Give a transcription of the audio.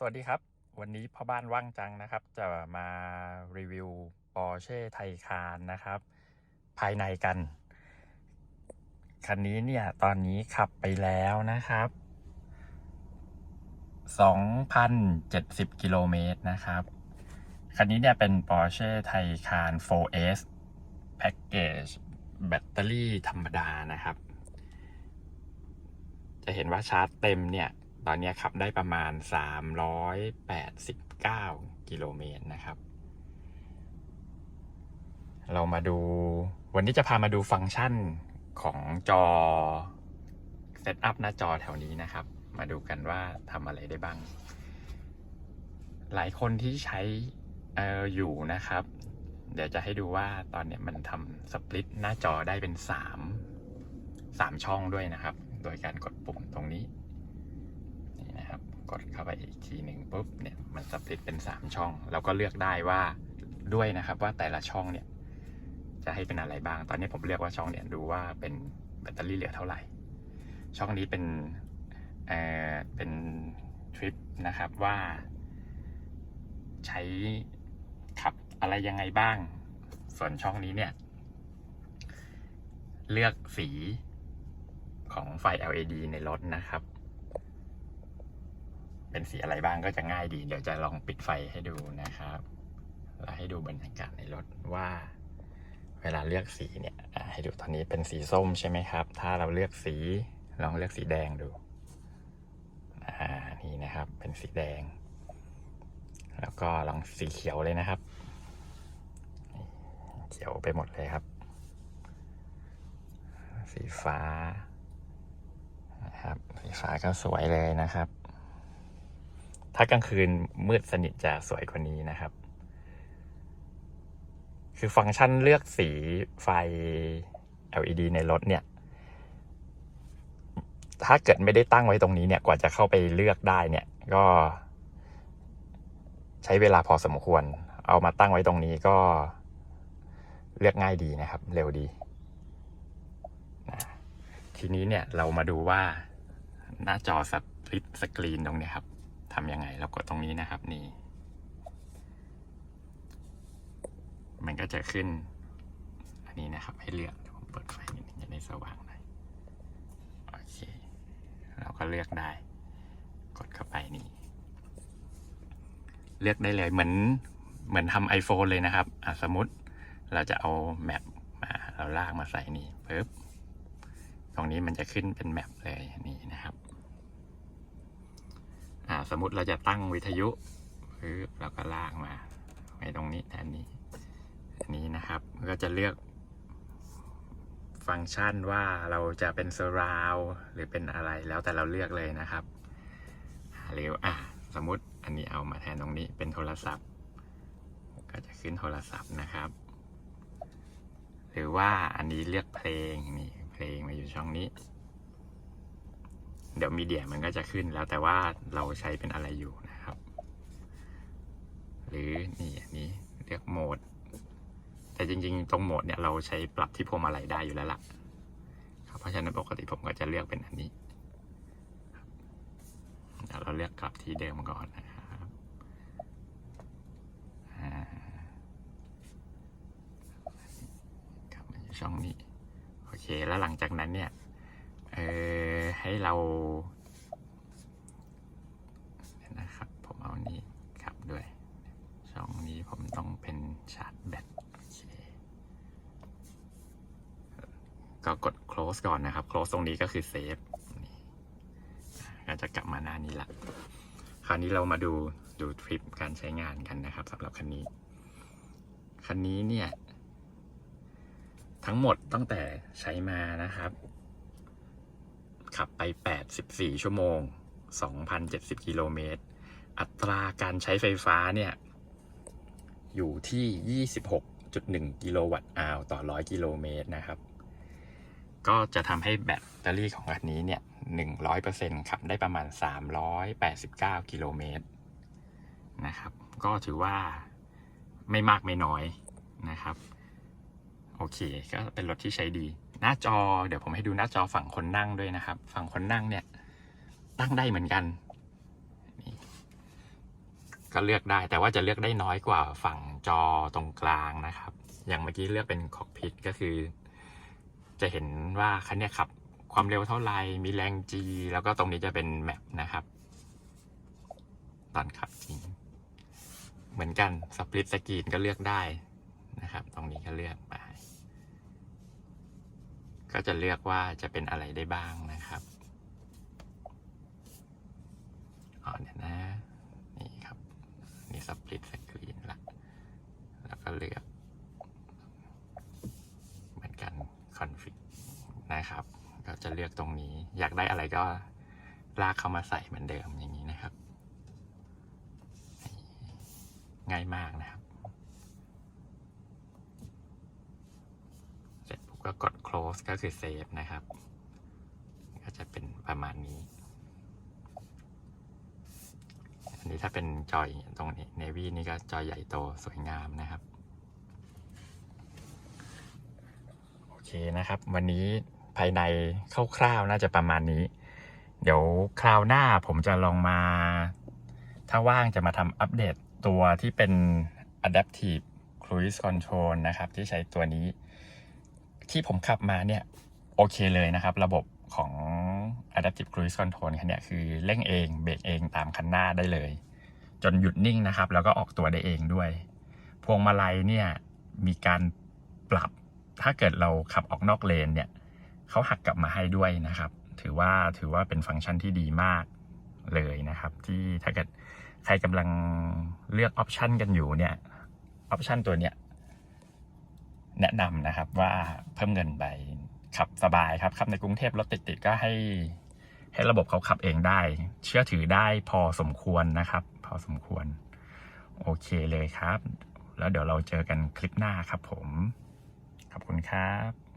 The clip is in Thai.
สวัสดีครับ วันนี้พ่อบ้านว่างจังนะครับ จะมารีวิว Porsche Taycan นะครับ ภายในกัน คันนี้เนี่ย ตอนนี้ขับไปแล้วนะครับ 2,070 กิโลเมตรนะครับ คันนี้เนี่ยเป็น Porsche Taycan 4S Package แบตเตอรี่ธรรมดานะครับ จะเห็นว่าชาร์จเต็มเนี่ย ตอนนี้ขับได้ประมาณ 389 กิโลเมตรนะครับ เรามาดู วันนี้จะพามาดูฟังก์ชันของจอเซตอัพหน้าจอแถวนี้นะครับ มาดูกันว่าทำอะไรได้บ้าง หลายคนที่ใช้อออยู่นะครับ เดี๋ยวจะให้ดูว่าตอนนี้มันทำสปลิตหน้าจอได้เป็น 3 3 ช่องด้วยนะครับ โดยการกดปุ่มตรงนี้ กดเข้าไปอีกทีหนึ่งปุ๊บเนี่ยมันสปลิตเป็น 3 ช่องเราก็เลือกได้ว่าด้วยนะครับว่าแต่ละช่องเนี่ยจะให้เป็นอะไรบ้าง ตอนนี้ผมเลือกว่าช่องเนี่ยดูว่าเป็นแบตเตอรี่เหลือเท่าไหร่ ช่องนี้เป็นเอ่อเป็นทริปนะครับว่า ใช้ขับอะไรยังไงบ้าง ส่วนช่องนี้เนี่ยเลือกสีของไฟ LED ในรถนะครับ เป็นสีอะไรบ้างก็จะง่ายดี เดี๋ยวจะลองปิดไฟให้ดูนะครับ แล้วให้ดูบรรยากาศในรถว่า เวลาเลือกสีเนี่ยให้ดูตอนนี้เป็นสีส้มใช่ไหมครับ ถ้าเราเลือกสีลองเลือกสีแดงดูอ่านี่นะครับ เป็นสีแดง แล้วก็ลองสีเขียวเลยนะครับ เขียวไปหมดเลยครับ สีฟ้านะครับสีฟ้าก็สวยเลยนะครับ ถ้ากลางคืนมืดสนิทจะสวยกว่านี้นะครับ คือฟังก์ชันเลือกสีไฟ LED ในรถเนี่ย ถ้าเกิดไม่ได้ตั้งไว้ตรงนี้เนี่ย กว่าจะเข้าไปเลือกได้เนี่ย ก็ ใช้เวลาพอสมควร เอามาตั้งไว้ตรงนี้ก็เลือกง่ายดีนะครับ เร็วดี ทีนี้เนี่ยเรามาดูว่าหน้าจอสปลิตสกรีนตรงนี้ครับ ทำยังไงเรากดตรงนี้นะครับนี่ มันก็จะขึ้น อันนี้นะครับให้เลือกผมเปิดไฟนิดนึงจะได้สว่างหน่อยโอเค เราก็เลือกได้ กดเข้าไปนี่ เลือกได้เลยเหมือนเหมือนทำ iPhone เลยนะครับสมมติเราจะเอาแมปมาเราลากมาใส่นี่ปึ๊บตรงนี้มันจะขึ้นเป็นแมปเลยนี่นะครับ อ่าสมมติเราจะตั้งวิทยุปึ๊บเราก็ลากมาไว้ตรงนี้แทนนี้อันนี้นะครับก็จะเลือก ฟังก์ชันว่าเราจะเป็น surround หรือเป็นอะไรแล้วแต่เราเลือกเลยนะครับหรืออะสมมติอันนี้เอามาแทนตรงนี้เป็นโทรศัพท์ ก็จะขึ้นโทรศัพท์นะครับ หรือว่าอันนี้เลือกเพลงนี่เพลงมาอยู่ช่องนี้ เดี๋ยวมีเดียมันก็จะขึ้นแล้วแต่ว่าเราใช้เป็นอะไรอยู่นะครับ หรือนี่อันนี้เลือกโหมด แต่จริงๆ ตรงโหมดเนี่ยเราใช้ปรับที่พวงมาลัยได้อยู่แล้วล่ะครับเพราะฉะนั้นปกติผมก็จะเลือกเป็นอันนี้เดี๋ยวเราเลือกกลับที่เดิมก่อนนะครับอ่ากลับมาอยู่ช่องนี้ โอเค แล้วหลังจากนั้นเนี่ย ออให้เราเดี๋ยวนะครับผมเอานี้ครับด้วย ช่องนี้ผมต้องเป็นชาร์จแบตก็กด close ก่อนนะครับ close ตรงนี้ก็คือ save นี่ก็จะกลับมาหน้านี้ละ คราวนี้เรามาดูดูทริปการใช้งานกันนะครับสำหรับคันนี้ คันนี้เนี่ย ทั้งหมดตั้งแต่ใช้มานะครับ ขับไป 84 ชั่วโมง 2,070 กิโลเมตร อัตราการใช้ไฟฟ้าเนี่ย อยู่ที่ 26.1 กิโลวัตต์อาวต่อ 100 กิโลเมตรนะครับ ก็จะทำให้แบตเตอรี่ของอันนี้เนี่ย 100%ขับได้ประมาณ 389 กิโลเมตรนะครับ ก็ถือว่าไม่มากไม่น้อยนะครับ โอเค ก็เป็นรถที่ใช้ดี หน้าจอเดี๋ยวผมให้ดูหน้าจอฝั่งคนนั่งด้วยนะครับ ฝั่งคนนั่งเนี่ย ตั้งได้เหมือนกันนก็เลือกได้แต่ว่าจะเลือกได้น้อยกว่าฝั่งจอตรงกลางนะครับ อย่างเมื่อกี้เลือกเป็นคอกพิทก็คือ จะเห็นว่าคันนี้ขับ ความเร็วเท่าไหร่มีแรง G แล้วก็ตรงนี้จะเป็นแมปนะครับ ตอนขับจริง เหมือนกันสปลิตสกีนก็เลือกได้นะครับ ตรงนี้ก็เลือกไป ก็จะเลือกว่าจะเป็นอะไรได้บ้างนะครับอ๋อเนี่ยวนะ นี่ครับ นี่สปลิตสกรีนละ แล้วก็เลือก เหมือนกันคอนฟิกนะครับก็จะเลือกตรงนี้ อยากได้อะไรก็ลากเข้ามาใส่เหมือนเดิมอย่างนี้นะครับ ง่ายมากนะครับ เสร็จปุ๊บ ก็กด close ก็คือ save นะครับ ก็จะเป็นประมาณนี้ อันนี้ถ้าเป็นจอยตรงนี้ navy นี่ก็จอยใหญ่โตสวยงามนะครับ โอเคนะครับ วันนี้ภายในคร่าวๆน่าจะประมาณนี้ เดี๋ยวคราวหน้าผมจะลองมา ถ้าว่างจะมาทำอัปเดตตัวที่เป็น adaptive cruise control นะครับ ที่ใช้ตัวนี้ ที่ผมขับมาเนี่ยโอเคเลยนะครับ ระบบของ adaptive cruise control คันนี้คือเร่งเองเบรกเองตามคันหน้าได้เลย จนหยุดนิ่งนะครับ แล้วก็ออกตัวได้เองด้วย พวงมาลัยเนี่ยมีการปรับถ้าเกิดเราขับออกนอกเลนเนี่ยเขาหักกลับมาให้ด้วยนะครับ ถือว่าถือว่าเป็นฟังก์ชันที่ดีมากเลยนะครับ ที่ถ้าเกิดใครกำลังเลือกออปชันกันอยู่เนี่ยออปชันตัวเนี้ย แนะนำนะครับว่าเพิ่มเงินไปขับสบายครับขับในกรุงเทพรถติดๆก็ให้ ให้ระบบเขาขับเองได้ เชื่อถือได้พอสมควรนะครับ พอสมควร โอเคเลยครับ แล้วเดี๋ยวเราเจอกันคลิปหน้าครับผม ขอบคุณครับ